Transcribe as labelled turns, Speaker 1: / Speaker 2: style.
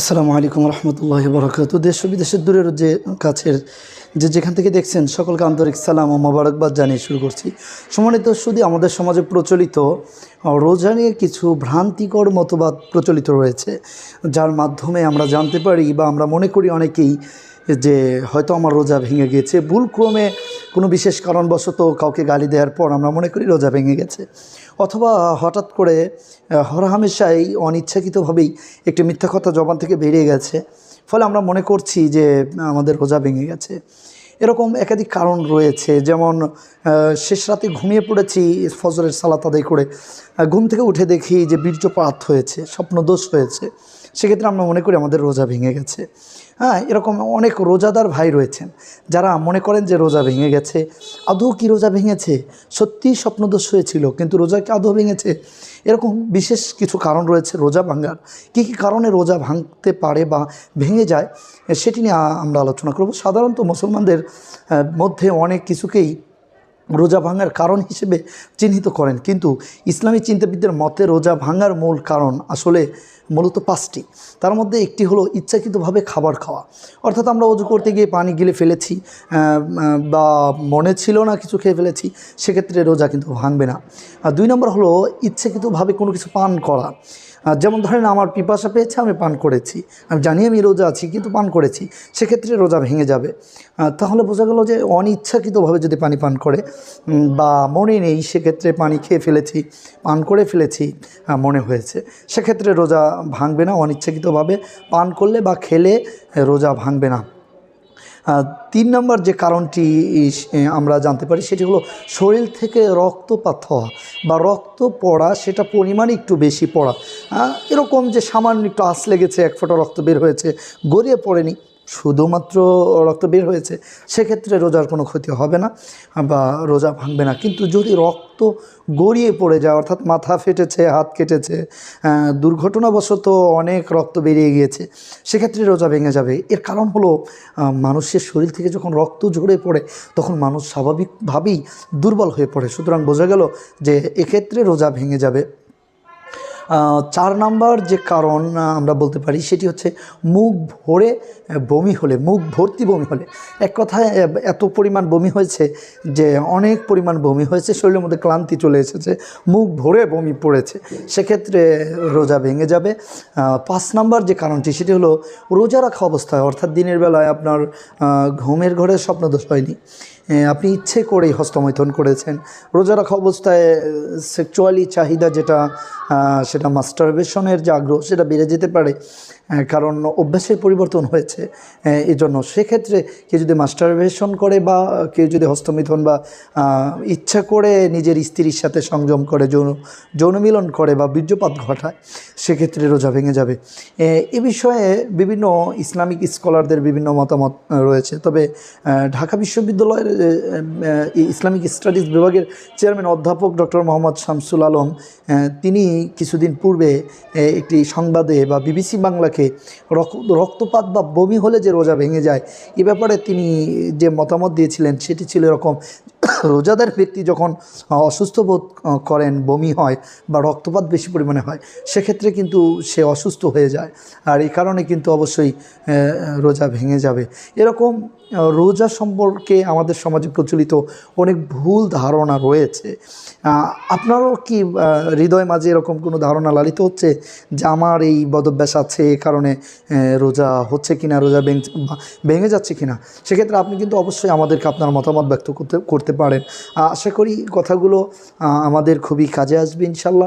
Speaker 1: আসসালামু আলাইকুম রহমতুল্লাহ বরকাত দেশ ও বিদেশের দূরের যে কাছের যে যেখান থেকে দেখছেন, সকলকে আন্তরিক সালাম ও মোবারকবাদ জানিয়ে শুরু করছি। সম্মানিত শুধু আমাদের সমাজে প্রচলিত রোজা নিয়ে কিছু ভ্রান্তিকর মতবাদ প্রচলিত রয়েছে, যার মাধ্যমে আমরা জানতে পারি বা আমরা মনে করি অনেকেই যে হয়তো আমার রোজা ভেঙে গেছে ভুল ক্রমে কোনো বিশেষ কারণবশত কাউকে গালি দেওয়ার পর আমরা মনে করি রোজা ভেঙে গেছে। অথবা হঠাৎ করে হরহামেশাই অনিচ্ছাকৃতভাবেই একটি মিথ্যা কথা জবান থেকে বেরিয়ে গেছে। ফলে আমরা মনে করছি যে আমাদের রোজা ভেঙে গেছে। এরকম একাধিক কারণ রয়েছে। যেমন শেষ রাতে ঘুমিয়ে পড়েছি, ফজরের সালাত আদায় করে ঘুম থেকে উঠে দেখি যে বীর্যপাত হয়েছে, স্বপ্নদোষ হয়েছে। সেক্ষেত্রে আমরা মনে করি আমাদের রোজা ভেঙে গেছে। হ্যাঁ এরকম অনেক রোজাদার ভাই রয়েছেন, যারা মনে করেন যে রোজা ভেঙে গেছে। আদৌ কি রোজা ভেঙেছে? সত্যিই স্বপ্নদোষ হয়েছিল কিন্তু রোজা কি আদৌ ভেঙেছে? এরকম বিশেষ কিছু কারণ রয়েছে রোজা ভাঙার। কী কী কারণে রোজা ভাঙতে পারে বা ভেঙে যায়, সেটি নিয়ে আমরা আলোচনা করব। সাধারণত মুসলমানদের মধ্যে অনেক কিছুকেই রোজা ভাঙার কারণ হিসেবে চিহ্নিত করেন। কিন্তু ইসলামী চিন্তাবিদদের মতে রোজা ভাঙার মূল কারণ আসলে মূলত পাঁচটি। তার মধ্যে একটি হলো ইচ্ছাকৃতভাবে খাবার খাওয়া। অর্থাৎ আমরা অজু করতে গিয়ে পানি গিলে ফেলেছি বা মনে ছিল না কিছু খেয়ে ফেলেছি, সেক্ষেত্রে রোজা কিন্তু ভাঙবে না। আর দুই নম্বর হলো ইচ্ছাকৃতভাবে কোনো কিছু পান করা। যেমন ধরেন আমার পিপাসা পেয়েছে, আমি পান করেছি। আমি জানি আমি রোজা আছি, কিন্তু পান করেছি, সেক্ষেত্রে রোজা ভেঙে যাবে। তাহলে বোঝা গেল যে অনিচ্ছাকৃতভাবে যদি পানি পান করে বা মনে নেই সেক্ষেত্রে পানি খেয়ে ফেলেছি পান করে ফেলেছি আহ, মনে হয়েছে। সেক্ষেত্রে রোজা ভাঙবে না অনিচ্ছাকৃতভাবে পান করলে বা খেলে রোজা ভাঙবে না। তিন নম্বর যে কারণটি আমরা জানতে পারি সেটি হলো শরীর থেকে রক্তপাত হওয়া বা রক্ত পড়া সেটা পরিমাণ একটু বেশি পড়া। এরকম যে সামান্য একটু আঁচ লেগেছে এক ফোঁটা রক্ত বের হয়েছে গড়িয়ে পড়েনি শুধুমাত্র রক্ত বের হয়েছে, সেক্ষেত্রে রোজার কোনো ক্ষতি হবে না বা রোজা ভাঙবে না। কিন্তু যদি রক্ত গড়িয়ে পড়ে যায়, অর্থাৎ মাথা ফেটেছে, হাত কেটেছে দুর্ঘটনাবশত অনেক রক্ত বেরিয়ে গিয়েছে, সেক্ষেত্রে রোজা ভেঙে যাবে। এর কারণ হলো মানুষের শরীর থেকে যখন রক্ত ঝরে পড়ে, তখন মানুষ স্বাভাবিকভাবেই দুর্বল হয়ে পড়ে। সুতরাং বোঝা গেল যে এক্ষেত্রে রোজা ভেঙে যাবে। চার নাম্বার যে কারণ আমরা বলতে পারি, সেটি হচ্ছে মুখ ভরে বমি হলে, মুখ ভর্তি বমি হলে। এক কথায় এত পরিমাণ বমি হয়েছে যে, অনেক পরিমাণ বমি হয়েছে, শরীরের মধ্যে ক্লান্তি চলে এসেছে, মুখ ভরে বমি পড়েছে। সেক্ষেত্রে রোজা ভেঙে যাবে। পাঁচ নাম্বার যে কারণটি, সেটি হলো রোজা রাখা অবস্থায়, অর্থাৎ দিনের বেলায় আপনার ঘুমের ঘরে স্বপ্নদোষ হয়নি। আপনি ইচ্ছে করেই হস্তমৈথন করেছেন। রোজা রাখা অবস্থায় সেক্সুয়ালি চাহিদা যেটা সেটা মাস্টারবেশনের যে আগ্রহ, সেটা বেড়ে যেতে পারে। কারণ অভ্যাসের পরিবর্তন হয়েছে এই জন্য সেক্ষেত্রে কেউ যদি মাস্টারবেশন করে বা কেউ যদি হস্তমিথন বা ইচ্ছা করে নিজের স্ত্রীর সাথে সংযম করে, যৌন যৌনমিলন করে বা বীর্যপাত ঘটায়, সেক্ষেত্রে রোজা ভেঙে যাবে। এ বিষয়ে বিভিন্ন ইসলামিক স্কলারদের বিভিন্ন মতামত রয়েছে। তবে ঢাকা বিশ্ববিদ্যালয়ের ইসলামিক স্টাডিজ বিভাগের চেয়ারম্যান অধ্যাপক ডক্টর মোহাম্মদ শামসুল আলম তিনি কিছুদিন পূর্বে একটি সংবাদে বা বিবিসি বাংলাকে রক- রক্তপাত বা বমি হলে যে রোজা ভেঙে যায়, এ ব্যাপারে তিনি যে মতামত দিয়েছিলেন, সেটি ছিল এরকম রোজাদার ব্যক্তি যখন অসুস্থ বোধ করেন, বমি হয় বা রক্তপাত বেশি পরিমাণে হয়, সেক্ষেত্রে কিন্তু সে অসুস্থ হয়ে যায়। আর এই কারণে কিন্তু অবশ্যই রোজা ভেঙে যাবে। এরকম রোজা সম্পর্কে আমাদের সমাজে প্রচলিত অনেক ভুল ধারণা রয়েছে। আপনারও কি হৃদয় মাঝে এরকম কোনো ধারণা লালিত হচ্ছে যে আমার এই বদভ্যাস আছে, এ কারণে রোজা হচ্ছে কিনা, রোজা ভেঙে যাচ্ছে কিনা? সেক্ষেত্রে আপনি কিন্তু অবশ্যই আমাদেরকে আপনার মতামত ব্যক্ত করতে করতে পারেন। আশা করি কথাগুলো আমাদের খুবই কাজে আসবে ইনশাল্লাহ।